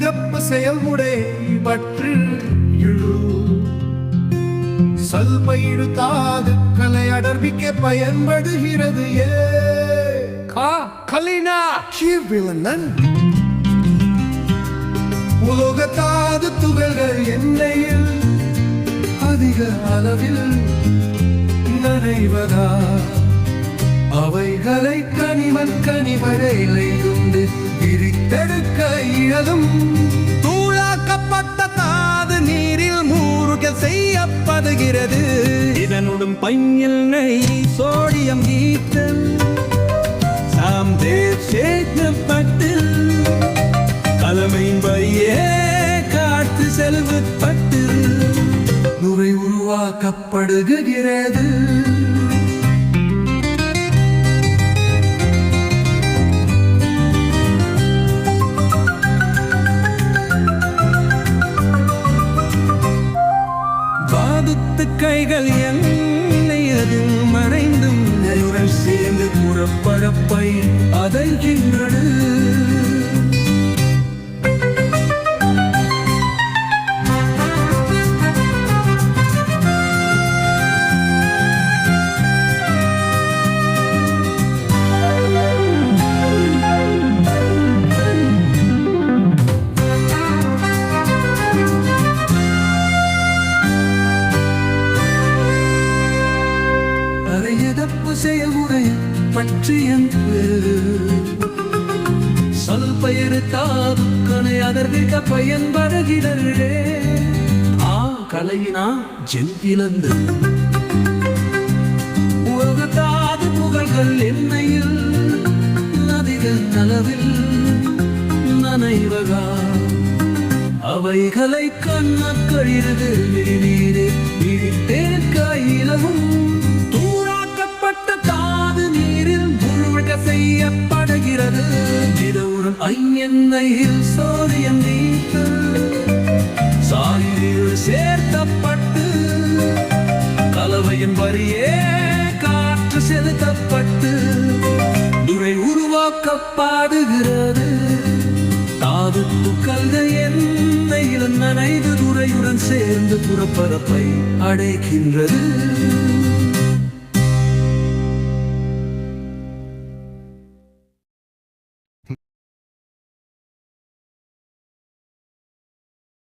மிதப்பு செயல்முறை பற்று இழு சல்பயிடு தாது கலை அடர்விக்க பயன்படுகிறது ஏ. கா கலினா. கீழ்விலனன் உலோகத்தாது துகள்கள் எண்ணெயில் அதிக அளவில் நனைவதா? அவைகளை கனிமன் கனிவரையிலை பிரித்தெடுக்க இயலும் தூளாக்கப்பட்ட தாது நீரில் மூழ்க செய்யப்படுகிறது. இதனுடன் பையல் நெய் சோடியம் ஈத்தல் சாம்தேவ் சேர்க்கப்பட்டு கலமையின் வழியே காற்று செல்வப்பட்டு நுரை உருவாக்கப்படுகிறது. குறைகள் என்னை அது மறைந்தும். நயுடன் சேர்ந்து புறப்பரப்பை அதற்கின் புறப்படப்பை அதைகின்றது அரையதப்பு செயல்முறை பற்றிய சொல்பெயரு தாதுக்கனை அதற்க பயன்படுகிறே ஆ கலையினா ஜென்பிலந்து உலகத்தாது புகழ்கள் என்னையில் நதிகள் நலவில் நனைவகா. அவைகளை கண்ணக்கழிறது நீரே. படுகிறது. திடவுடன் ஐயெண்ணையில் சோதியம் நீத்து சாயில் சேர்த்தப்பட்டு கலவையின் வரியே காற்று செலுத்தப்பட்டு துரை உருவாக்கப்படுகிறது. தாது துக்கல்கள் எண்ணெயில் நனைவு துறையுடன் சேர்ந்து புறப்பரப்பை அடைக்கின்றது